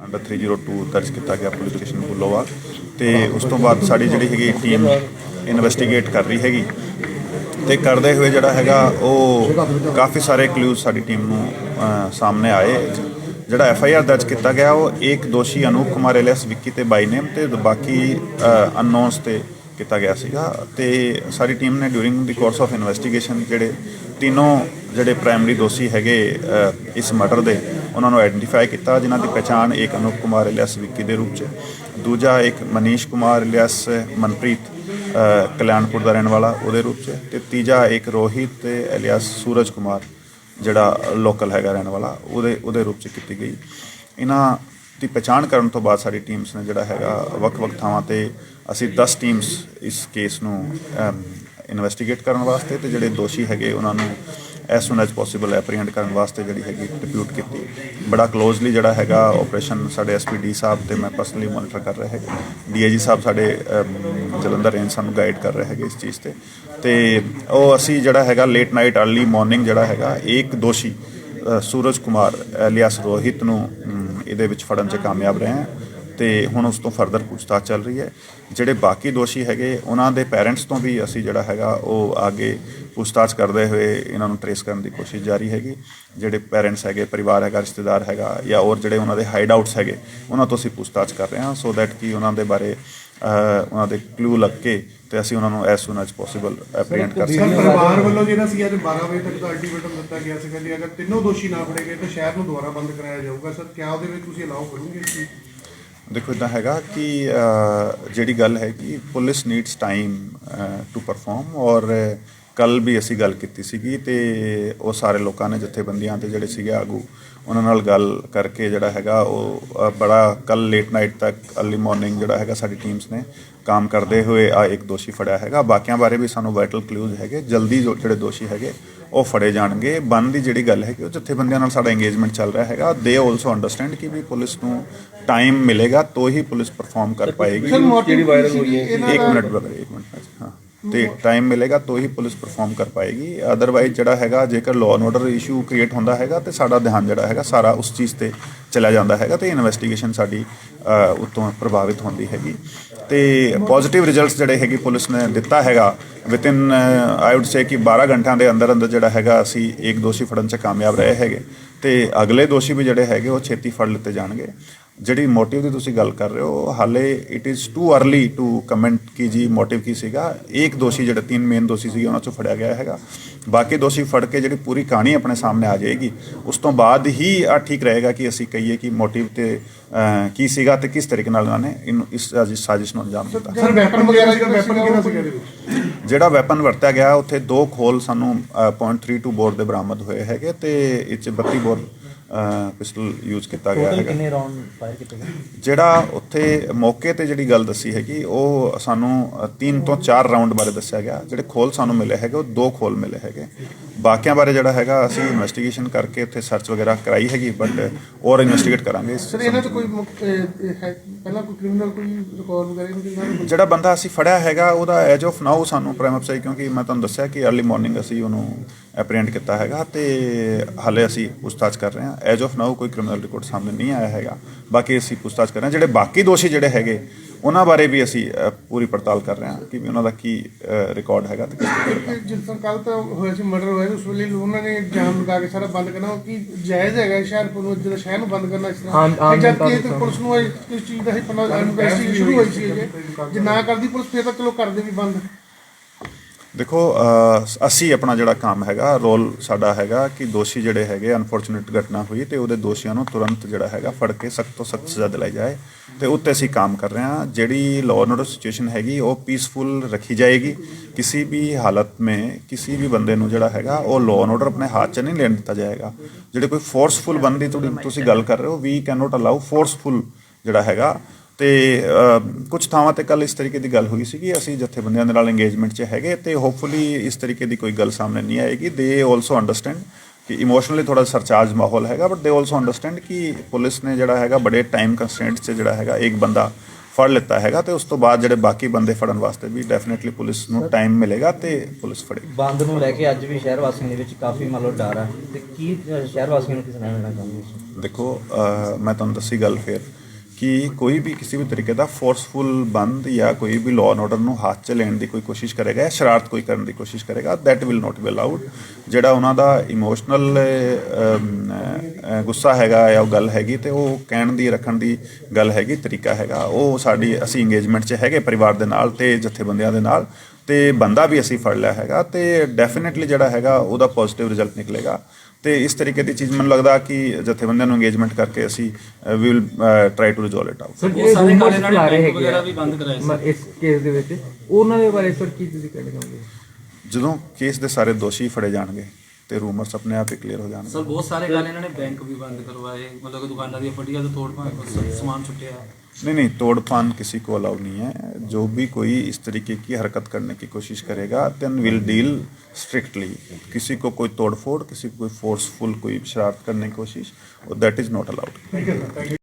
Under 302 ਦਰਜ ਕੀਤਾ ਗਿਆ ਪੁਲਿਸ ਸਟੇਸ਼ਨ ਬੁੱਲੋਵਾ। ਤੇ ਉਸ ਤੋਂ ਬਾਅਦ ਸਾਡੀ ਜਿਹੜੀ ਹੈਗੀ ਟੀਮ ਇਨਵੈਸਟੀਗੇਟ ਕਰ ਰਹੀ ਹੈਗੀ। ਤੇ ਕਰਦੇ ਹੋਏ ਜਿਹੜਾ ਹੈਗਾ, ਉਹ ਕਾਫੀ ਸਾਰੇ ਕਲੂਜ਼ ਸਾਡੀ ਟੀਮ ਨੂੰ ਸਾਹਮਣੇ ਆਏ। ਜਿਹੜਾ ਐਫ ਆਈ ਆਰ ਦਰਜ ਕੀਤਾ ਗਿਆ, ਉਹ ਇੱਕ ਦੋਸ਼ੀ ਅਨੂਪ ਕੁਮਾਰ ਐਲੀਅਸ ਵਿੱਕੀ ਤੇ ਬਾਈ ਨੇਮ ਤੇ ਬਾਕੀ ਅਨਨੋਨਸ ਤੇ ਕੀਤਾ ਗਿਆ ਸੀਗਾ। ਤੇ ਸਾਡੀ ਟੀਮ ਨੇ during the course of investigation ਜਿਹੜੇ ਤਿੰਨੋਂ ਜਿਹੜੇ ਪ੍ਰਾਇਮਰੀ ਦੋਸ਼ੀ ਹੈਗੇ ਇਸ ਮਰਡਰ ਦੇ ਉਹਨਾਂ ਨੂੰ ਆਈਡੈਂਟੀਫਾਈ ਕੀਤਾ, ਜਿਨ੍ਹਾਂ ਦੀ ਪਛਾਣ ਇੱਕ ਅਨੂਪ ਕੁਮਾਰ ਇਲਿਆਸ ਵਿੱਕੀ ਦੇ ਰੂਪ 'ਚ ਦੂਜਾ ਇੱਕ ਮਨੀਸ਼ ਕੁਮਾਰ ਇਲਿਆਸ ਮਨਪ੍ਰੀਤ ਕਲਿਆਣਪੁਰ ਦਾ ਰਹਿਣ ਵਾਲਾ, ਉਹਦੇ ਰੂਪ 'ਚ ਤੇ ਤੀਜਾ ਇੱਕ ਰੋਹਿਤ ਤੇ ਇਲਿਆਸ ਸੂਰਜ ਕੁਮਾਰ, ਜਿਹੜਾ ਲੋਕਲ ਹੈਗਾ ਰਹਿਣ ਵਾਲਾ, ਉਹਦੇ ਉਹਦੇ ਰੂਪ 'ਚ ਕੀਤੀ ਗਈ। ਇਹਨਾਂ ਦੀ ਪਛਾਣ ਕਰਨ ਤੋਂ ਬਾਅਦ ਸਾਡੀ ਟੀਮਸ ਨੇ ਜਿਹੜਾ ਹੈਗਾ ਵੱਖ-ਵੱਖ ਥਾਵਾਂ ਤੇ ਅਸੀਂ 10 ਟੀਮਸ ਇਸ ਕੇਸ ਨੂੰ ਇਨਵੈਸਟੀਗੇਟ ਕਰਨ ਵਾਸਤੇ ਤੇ ਜਿਹੜੇ ਦੋਸ਼ੀ ਹੈਗੇ ਉਹਨਾਂ ਨੂੰ as soon as possible apprehend ਕਰਨ ਵਾਸਤੇ ਜਿਹੜੀ ਹੈਗੀ ਡਿਪਿਊਟ ਕੀਤੀ। ਬੜਾ ਕਲੋਜ਼ਲੀ ਜਿਹੜਾ ਹੈਗਾ ਆਪਰੇਸ਼ਨ ਸਾਡੇ ਐਸਪੀਡੀ ਸਾਹਿਬ ਤੇ ਮੈਂ ਪਰਸਨਲੀ ਮੋਨੀਟਰ ਕਰ ਰਿਹਾ ਹੈਗਾ। ਡੀਆਈਜੀ ਸਾਹਿਬ ਸਾਡੇ ਜਲੰਧਰ ਰੇਂਜ ਸਾਨੂੰ ਗਾਈਡ ਕਰ ਰਹੇ ਹੈਗੇ ਇਸ ਚੀਜ਼ ਤੇ। ਤੇ ਉਹ ਅਸੀਂ ਜਿਹੜਾ ਹੈਗਾ ਲੇਟ ਨਾਈਟ अर्ਲੀ ਮਾਰਨਿੰਗ ਜਿਹੜਾ ਹੈਗਾ, ਇੱਕ ਦੋਸ਼ੀ ਸੂਰਜ ਕੁਮਾਰ ਐਲੀਅਸ ਰੋਹਿਤ ਨੂੰ ਇਹਦੇ ਵਿੱਚ ਫੜਨ 'ਚ ਕਾਮਯਾਬ ਰਹੇ ਹਾਂ। ਤੇ ਹੁਣ ਉਸ ਤੋਂ ਫਰਦਰ ਪੁੱਛਤਾਛ ਚੱਲ ਰਹੀ ਹੈ। ਜਿਹੜੇ ਬਾਕੀ ਦੋਸ਼ੀ ਹੈਗੇ ਉਹਨਾਂ ਦੇ ਪੈਰੈਂਟਸ ਤੋਂ ਵੀ ਅਸੀਂ ਜਿਹੜਾ ਹੈਗਾ ਉਹ ਅੱਗੇ ਪੁੱਛਤਾਛ ਕਰਦੇ ਹੋਏ ਇਹਨਾਂ ਨੂੰ ਟਰੇਸ ਕਰਨ ਦੀ ਕੋਸ਼ਿਸ਼ ਜਾਰੀ ਹੈਗੀ। ਜਿਹੜੇ ਪੈਰੈਂਟਸ ਹੈਗੇ ਪਰਿਵਾਰ ਹੈਗਾ ਰਿਸ਼ਤੇਦਾਰ ਹੈਗਾ ਜਾਂ ਹੋਰ ਜਿਹੜੇ ਉਹਨਾਂ ਦੇ ਹਾਈਡ ਆਊਟਸ ਹੈਗੇ ਉਹਨਾਂ ਤੋਂ ਅਸੀਂ ਪੁੱਛਤਾਛ ਕਰ ਰਹੇ ਹਾਂ ਸੋ ਦੈਟ ਕਿ ਉਹਨਾਂ ਦੇ ਬਾਰੇ ਉਹਨਾਂ ਦੇ ਕਲੂ ਲੱਗ ਕੇ ਤੇ ਅਸੀਂ ਉਹਨਾਂ ਨੂੰ as soon as possible apprehend ਕਰ ਸਕੀਏ। ਪਰਿਵਾਰ ਵੱਲੋਂ ਜਿਹੜਾ ਸੀ ਅੱਜ 12 ਵਜੇ ਤੱਕ ਦਾ ਅਲਟੀਮੇਟਮ ਦਿੱਤਾ ਗਿਆ ਸੀ ਕਿ ਅਗਰ ਤਿੰਨੋਂ ਦੋਸ਼ੀ ਨਾ ਫੜੇ ਗਏ ਤਾਂ ਸ਼ਹਿਰ ਨੂੰ ਦੁਬਾਰਾ ਬੰਦ ਕਰਾਇਆ ਜਾਊਗਾ। ਸਰ ਕਿਆ ਉਹਦੇ ਵਿੱਚ ਤੁਸੀਂ ਅਲਾਉ ਕਰੋਗੇ ਇਸ ਚੀਜ਼? ਦੇਖੋ ਇਦਾਂ ਹੈਗਾ ਕਿ ਜਿਹੜੀ ਗੱਲ ਹੈ ਕਿ police needs time to perform ਔਰ ਕੱਲ ਵੀ ਅਸੀਂ ਗੱਲ ਕੀਤੀ ਸੀਗੀ ਤੇ ਉਹ ਸਾਰੇ ਲੋਕਾਂ ਨੇ ਜਥੇਬੰਦੀਆਂ ਤੇ ਜਿਹੜੇ ਸੀਗੇ ਆਗੂ, ਉਹਨਾਂ ਨਾਲ ਗੱਲ ਕਰਕੇ ਜਿਹੜਾ ਹੈਗਾ ਉਹ ਬੜਾ ਕੱਲ ਲੇਟ ਨਾਈਟ ਤੱਕ अर्ਲੀ ਮਾਰਨਿੰਗ ਜਿਹੜਾ ਹੈਗਾ ਸਾਡੀ ਟੀਮਸ ਨੇ ਕੰਮ ਕਰਦੇ ਹੋਏ ਆ ਇੱਕ ਦੋਸ਼ੀ ਫੜਿਆ ਹੈਗਾ। ਬਾਕੀਆਂ ਬਾਰੇ ਵੀ ਸਾਨੂੰ ਵਾਈਟਲ ਕਲੂਜ਼ ਹੈਗੇ, ਜਲਦੀ ਜੋ ਜਿਹੜੇ ਦੋਸ਼ੀ ਹੈਗੇ, ਉਹ ਫੜੇ ਜਾਣਗੇ। ਬੰਨ ਦੀ ਜਿਹੜੀ ਗੱਲ ਹੈ ਕਿ ਉਹ ਜਥੇਬੰਦੀਆਂ ਨਾਲ ਸਾਡਾ ਇੰਗੇਜਮੈਂਟ ਚੱਲ ਰਿਹਾ ਹੈਗਾ। ਦੇ ਆਲਸੋ ਅੰਡਰਸਟੈਂਡ ਕਿ ਵੀ ਪੁਲਿਸ ਨੂੰ ਟਾਈਮ ਮਿਲੇਗਾ ਤਾਂ ਹੀ ਪੁਲਿਸ ਪਰਫਾਰਮ ਕਰ ਪਾਏਗੀ। ਮੋਟਿਵ ਵਾਇਰਲ ਹੋਈ ਹੈ ਇੱਕ ਮਿੰਟ ਬਗਰ ਇੱਕ ਮਿੰਟ ਹਾਂ। ਤੇ ਟਾਈਮ ਮਿਲੇਗਾ ਤਾਂ ਹੀ ਪੁਲਿਸ ਪਰਫਾਰਮ ਕਰ ਪਾਏਗੀ। ਅਦਰਵਾਈਜ਼ ਜਿਹੜਾ ਹੈਗਾ ਜੇਕਰ law and order issue create ਹੁੰਦਾ ਹੈਗਾ ਤੇ ਸਾਡਾ ਧਿਆਨ ਜਿਹੜਾ ਹੈਗਾ ਸਾਰਾ ਉਸ ਚੀਜ਼ ਤੇ ਚਲਾ ਜਾਂਦਾ ਹੈਗਾ ਤੇ ਇਨਵੈਸਟੀਗੇਸ਼ਨ ਸਾਡੀ ਅ, ਉਤੋਂ ਪ੍ਰਭਾਵਿਤ ਹੁੰਦੀ ਹੈਗੀ। ਤੇ ਪੋਜ਼ਿਟਿਵ ਰਿਜ਼ਲਟਸ ਜਿਹੜੇ ਹੈਗੀ ਪੁਲਿਸ ਨੇ ਦਿੱਤਾ ਹੈਗਾ ਵਿਦਿਨ ਆਈ ਊਡ ਸੇ ਕਿ 12 ਘੰਟਿਆਂ ਦੇ ਅੰਦਰ ਅੰਦਰ ਜਿਹੜਾ ਹੈਗਾ ਅਸੀਂ ਇੱਕ ਦੋਸ਼ੀ ਫੜਨ 'ਚ ਕਾਮਯਾਬ ਰਹੇ ਹੈਗੇ। ਤੇ ਅਗਲੇ ਦੋਸ਼ੀ ਵੀ ਜਿਹੜੇ ਹੈਗੇ ਉਹ ਛੇਤੀ ਫੜ ਲਿੱਤੇ ਜਾਣਗੇ। ਜਿਹੜੀ ਮੋਟਿਵ ਦੀ ਤੁਸੀਂ ਗੱਲ ਕਰ ਰਹੇ ਹੋ ਹਾਲੇ it is too early to comment ਕਿ ਜੀ ਮੋਟਿਵ ਕੀ ਸੀਗਾ। ਇੱਕ ਦੋਸ਼ੀ ਜਿਹੜੇ ਤਿੰਨ ਮੇਨ ਦੋਸ਼ੀ ਸੀਗੇ ਉਹਨਾਂ ਚੋਂ ਫੜਿਆ ਗਿਆ ਹੈਗਾ। ਬਾਕੀ ਦੋਸ਼ੀ ਫੜ ਕੇ ਜਿਹੜੀ ਪੂਰੀ ਕਹਾਣੀ ਆਪਣੇ ਸਾਹਮਣੇ ਆ ਜਾਏਗੀ। ਉਸ ਤੋਂ ਬਾਅਦ ਹੀ ਆ ਠੀਕ ਰਹੇਗਾ ਕਿ ਅਸੀਂ ਕਹੀਏ ਕਿ ਮੋਟਿਵ ਤੇ ਕੀ ਸੀਗਾ ਤੇ ਕਿਸ ਤਰੀਕੇ ਨਾਲ ਉਹਨਾਂ ਨੇ ਇਹਨੂੰ ਇਸ ਸਾਜ਼ਿਸ਼ ਸਾਜ਼ਿਸ਼ ਨੂੰ ਅੰਜਾਮ ਦਿੱਤਾ। ਸਰ ਵੈਪਨ ਵਗੈਰਾ ਜਿਹੜਾ ਵੈਪਨ ਕਿਹੜਾ ਸੀਗਾ ਜਿਹੜਾ ਵੈਪਨ ਵਰਤਿਆ ਗਿਆ ਉੱਥੇ ਦੋ ਖੋਲ ਸਾਨੂੰ ਅ, .32 ਬੋਰ ਦੇ ਬਰਾਮਦ ਹੋਏ ਹੈਗੇ ਤੇ ਇਹ 'ਚ 32 ਬੋਰ ਪਿਸਟਲ ਯੂਜ਼ ਕੀਤਾ ਗਿਆ ਟੋਟਲ ਹੈਗਾ। ਕਿੰਨੇ ਰਾਉਂਡ ਫਾਇਰ ਕੀਤੇ ਗਏ? ਜਿਹੜਾ ਉੱਥੇ ਮੌਕੇ ਤੇ ਜਿਹੜੀ ਗੱਲ ਦੱਸੀ ਹੈਗੀ ਉਹ ਸਾਨੂੰ 3 ਤੋਂ 4 ਰਾਉਂਡ ਬਾਰੇ ਦੱਸਿਆ ਗਿਆ। ਜਿਹੜੇ ਖੋਲ ਸਾਨੂੰ ਮਿਲੇ ਹੈਗੇ ਉਹ ਦੋ ਖੋਲ ਮਿਲੇ ਹੈਗੇ। ਬਾਕੀਆਂ ਬਾਰੇ ਜਿਹੜਾ ਹੈਗਾ ਅਸੀਂ ਇਨਵੈਸਟੀਗੇਸ਼ਨ ਕਰਕੇ ਉੱਥੇ ਸਰਚ ਵਗੈਰਾ ਕਰਾਈ ਹੈਗੀ ਬਟ ਹੋਰ ਇਨਵੈਸਟੀਗੇਟ ਕਰਾਂਗੇ। ਸਰ ਇਹਨਾਂ 'ਚ ਕੋਈ ਮੁਕ- ਅਹ, ਇਹ ਹੈ ਪਹਿਲਾਂ ਕੋਈ ਕ੍ਰਿਮੀਨਲ ਕੋਈ ਰਿਕਾਰਡ ਵਗੈਰਾ ਨਹੀਂ ਕੋਈ ਜਿਹੜਾ ਬੰਦਾ ਅਸੀਂ ਫੜਿਆ ਹੈਗਾ ਉਹਦਾ ਐਜ ਆਫ ਨਾਓ ਸਾਨੂੰ ਪ੍ਰਾਈਮ ਕਿਉਂਕਿ ਮੈਂ ਤੁਹਾਨੂੰ ਦੱਸਿਆ ਕਿ अर्ਲੀ ਮਾਰਨਿੰਗ ਅਸੀਂ ਉਹਨੂੰ ਐਪਰੀਹੈਂਡ ਕੀਤਾ ਹੈਗਾ ਤੇ ਹਾਲੇ ਅਸੀਂ ਪੁੱਛਤਾਛ ਕਰ ਰਹੇ ਹਾਂ। ਐਜ ਆਫ ਨਾਓ ਕੋਈ ਕ੍ਰਿਮੀਨਲ ਰਿਕਾਰਡ ਸਾਹਮਣੇ ਨਹੀਂ ਆਇਆ ਹੈਗਾ। ਬਾਕੀ ਅਸੀਂ ਪੁੱਛਤਾਛ ਕਰ ਰਹੇ ਹਾਂ। ਜਿਹੜੇ ਬਾਕੀ ਦੋਸ਼ੀ ਜਿਹੜੇ ਹੈਗੇ ਉਹਨਾਂ ਬਾਰੇ ਵੀ ਅਸੀਂ ਪੂਰੀ ਪੜਤਾਲ ਕਰ ਰਹੇ ਹਾਂ ਕਿ ਵੀ ਉਹਨਾਂ ਦਾ ਕੀ ਰਿਕਾਰਡ ਹੈਗਾ ਤੇ ਕਿਸ ਤਰੀਕੇ ਦਾ। ਜਿਸ ਤਰ੍ਹਾਂ ਕੱਲ ਤਾਂ ਹੋਇਆ ਸੀ ਮਰਡਰ ਹੋਇਆ ਸੀ, ਉਸ ਵੇਲੇ ਉਹਨਾਂ ਨੇ ਜਾਮ ਲਗਾ ਕੇ ਸਾਰਾ ਬੰਦ ਕਰਨਾ ਉਹ ਕੀ ਜਾਇਜ਼ ਹੈਗਾ ਸ਼ਹਿਰ ਨੂੰ ਜਦੋਂ ਸ਼ਹਿਰ ਨੂੰ ਬੰਦ ਕਰਨਾ ਇਸ ਤਰ੍ਹਾਂ। ਆਮ- ਆਮ ਤੇ ਜਦ ਜਨਤਾ ਕਿ ਇਹ ਨੂੰ ਤਾਂ ਪੁਲਿਸ ਨੂੰ ਇਹ- ਇਸ ਚੀਜ਼ ਦਾ ਹੀ ਪਤਾ ਇਨਵੈਸਟੀਗੇਸ਼ਨ ਸ਼ੁਰੂ ਹੋਈ ਸੀ ਜੇ ਜੇ ਨਾ ਕਰਦੀ ਪੁਲਿਸ ਫੇਰ ਤਾਂ ਚਲੋ ਕਰਦੇ ਵੀ ਬੰਦ। ਦੇਖੋ ਅਸੀਂ ਆਪਣਾ ਜਿਹੜਾ ਕੰਮ ਹੈਗਾ, ਰੋਲ ਸਾਡਾ ਹੈਗਾ ਕਿ ਦੋਸ਼ੀ ਜਿਹੜੇ ਹੈਗੇ ਅਨਫੋਰਚੂਨੇਟ ਘਟਨਾ ਹੋਈ ਤੇ ਉਹਦੇ ਦੋਸ਼ੀਆਂ ਨੂੰ ਤੁਰੰਤ ਜਿਹੜਾ ਹੈਗਾ ਫੜ ਕੇ ਸਖਤ ਤੋਂ ਸਖਤ ਸਜ਼ਾ ਦਿਲਾਈ ਜਾਏ ਤੇ ਉੱਤੇ ਅਸੀਂ ਕੰਮ ਕਰ ਰਹੇ ਹਾਂ। ਜਿਹੜੀ ਲਾਅ ਐਂਡ ਆਰਡਰ ਸਿਚੁਏਸ਼ਨ ਹੈਗੀ, ਉਹ ਪੀਸਫੁਲ ਰੱਖੀ ਜਾਏਗੀ। ਕਿਸੇ ਵੀ ਹਾਲਤ ਮੇ ਕਿਸੇ ਵੀ ਬੰਦੇ ਨੂੰ ਜਿਹੜਾ ਹੈਗਾ, ਉਹ ਲਾਅ ਐਂਡ ਆਰਡਰ ਆਪਣੇ ਹੱਥ 'ਚ ਨਹੀਂ ਲੈਣ ਦਿੱਤਾ ਜਾਏਗਾ। ਜਿਹੜੇ ਕੋਈ ਫੋਰਸਫੁਲ ਬੰਦੀ ਤੁਹਾਡੀ ਤੁਸੀਂ ਗੱਲ ਕਰ ਰਹੇ ਹੋ we can not allow forceful ਜਿਹੜਾ ਹੈਗਾ ਤੇ ਕੁਝ ਥਾਵਾਂ ਤੇ ਕੱਲ ਇਸ ਤਰੀਕੇ ਦੀ ਗੱਲ ਹੋਈ ਸੀਗੀ ਅਸੀਂ ਜਥੇਬੰਦੀਆਂ ਦੇ ਨਾਲ ਇੰਗੇਜਮੈਂਟ 'ਚ ਹੈਗੇ ਤੇ ਹੋਪਫੁਲੀ ਇਸ ਤਰੀਕੇ ਦੀ ਕੋਈ ਗੱਲ ਸਾਹਮਣੇ ਨਹੀਂ ਆਏਗੀ। ਦੇ ਆਲਸੋ ਅੰਡਰਸਟੈਂਡ ਕਿ ਇਮੋਸ਼ਨਲੀ ਥੋੜਾ ਸਰਚਾਰਜ ਮਾਹੌਲ ਹੈਗਾ ਬਟ ਦੇ ਆਲਸੋ ਅੰਡਰਸਟੈਂਡ ਕਿ ਪੁਲਿਸ ਨੇ ਜਿਹੜਾ ਹੈਗਾ ਬੜੇ ਟਾਈਮ ਕੰਸਟ੍ਰੇਂਟਸ 'ਚ ਜਿਹੜਾ ਹੈਗਾ ਇੱਕ ਬੰਦਾ ਫੜ ਲਿੱਤਾ ਹੈਗਾ ਤੇ ਉਸ ਤੋਂ ਬਾਅਦ ਜਿਹੜੇ ਬਾਕੀ ਬੰਦੇ ਫੜਨ ਵਾਸਤੇ ਵੀ ਡੈਫੀਨਿਟਲੀ ਪੁਲਿਸ ਨੂੰ ਟਾਈਮ ਮਿਲੇਗਾ ਤੇ ਪੁਲਿਸ ਫੜੇਗੀ। ਬੰਦ ਨੂੰ ਲੈ ਕੇ ਅੱਜ ਵੀ ਸ਼ਹਿਰ ਵਾਸੀਆਂ ਦੇ ਵਿੱਚ ਕਾਫੀ ਮੰਨ ਲਓ ਡਰ ਆ। ਤੇ ਕੀ ਸ਼ਹਿਰ ਵਾਸੀਆਂ ਨੂੰ ਕਿਸ ਨਾਲ ਲੈਣਾ ਚਾਹੁੰਦੇ ਹੋ? ਦੇਖੋ ਮੈਂ ਤੁਹਾਨੂੰ ਦੱਸੀ ਗੱਲ ਫੇਰ। ਕਿ ਕੋਈ ਵੀ ਕਿਸੇ ਵੀ ਤਰੀਕੇ ਦਾ ਫੋਰਸਫੁਲ ਬੰਦ ਜਾਂ ਕੋਈ ਵੀ ਲਾਅ ਐਂਡ ਆਰਡਰ ਨੂੰ ਹੱਥ 'ਚ ਲੈਣ ਦੀ ਕੋਈ ਕੋਸ਼ਿਸ਼ ਕਰੇਗਾ ਜਾਂ ਸ਼ਰਾਰਤ ਕੋਈ ਕਰਨ ਦੀ ਕੋਸ਼ਿਸ਼ ਕਰੇਗਾ, that will not be allowed ਜਿਹੜਾ ਉਹਨਾਂ ਦਾ ਇਮੋਸ਼ਨਲ ਗੁੱਸਾ ਹੈਗਾ ਜਾਂ ਉਹ ਗੱਲ ਹੈਗੀ ਤੇ ਉਹ ਕਹਿਣ ਦੀ, ਰੱਖਣ ਦੀ ਗੱਲ ਹੈਗੀ, ਤਰੀਕਾ ਹੈਗਾ। ਉਹ ਸਾਡੀ ਅਸੀਂ ਇੰਗੇਜਮੈਂਟ 'ਚ ਹੈਗੇ ਪਰਿਵਾਰ ਦੇ ਨਾਲ ਤੇ ਜਥੇਬੰਦੀਆਂ ਦੇ ਨਾਲ। ਤੇ ਬੰਦਾ ਵੀ ਅਸੀਂ ਫੜ ਲਿਆ ਹੈਗਾ ਤੇ ਡੈਫੀਨਿਟਲੀ ਜਿਹੜਾ ਹੈਗਾ ਉਹਦਾ ਪੋਜ਼ਿਟਿਵ ਰਿਜ਼ਲਟ ਨਿਕਲੇਗਾ। ਤੇ ਇਸ ਤਰੀਕੇ ਦੀ ਚੀਜ਼ ਮੈਨੂੰ ਲੱਗਦਾ ਕਿ ਜਥੇਬੰਦੀਆਂ ਨੂੰ ਇੰਗੇਜਮੈਂਟ ਕਰਕੇ ਅਸੀਂ ਵੀ will try to resolve it out sir ਜਿਹੜੇ ਸਾਰੇ ਕਾਲੇ ਨਾਲ ਹੈਗੇ ਵਗੈਰਾ ਵੀ ਬੰਦ ਕਰਾਏ ਸੀ। ਇਸ ਕੇਸ ਦੇ ਵਿੱਚ। ਉਹਨਾਂ ਦੇ ਬਾਰੇ ਸਰ ਕੀ ਤੁਸੀਂ ਕਹਿਣਾ ਚਾਹੋਗੇ? ਜਦੋਂ ਕੇਸ ਦੇ ਸਾਰੇ ਦੋਸ਼ੀ ਫੜੇ ਜਾਣਗੇ ਤੇ ਰੂਮਰਸ ਆਪਣੇ ਆਪ ਹੀ ਕਲੀਅਰ ਹੋ ਜਾਣਗੇ ਸਰ ਬਹੁਤ ਸਾਰੇ ਕੱਲ ਇਹਨਾਂ ਨੇ ਬੈਂਕ ਵੀ ਬੰਦ ਕਰਵਾਏ ਮਤਲਬ ਕਿ ਦੁਕਾਨਾਂ ਦੀਆਂ ਫਟੀਆਂ ਤੋਂ ਤੋੜ ਭਾਂ ਸਮਾਨ ਛੁੱਟਿਆ नहीं नहीं तोड़फान किसी को अलाउ नहीं है जो भी कोई इस तरीके की हरकत करने की कोशिश करेगा देन विल डील स्ट्रिक्टली किसी को कोई तोड़फोड़ किसी को कोई फोर्सफुल कोई शरारत करने की कोशिश और दैट इज़ नॉट अलाउड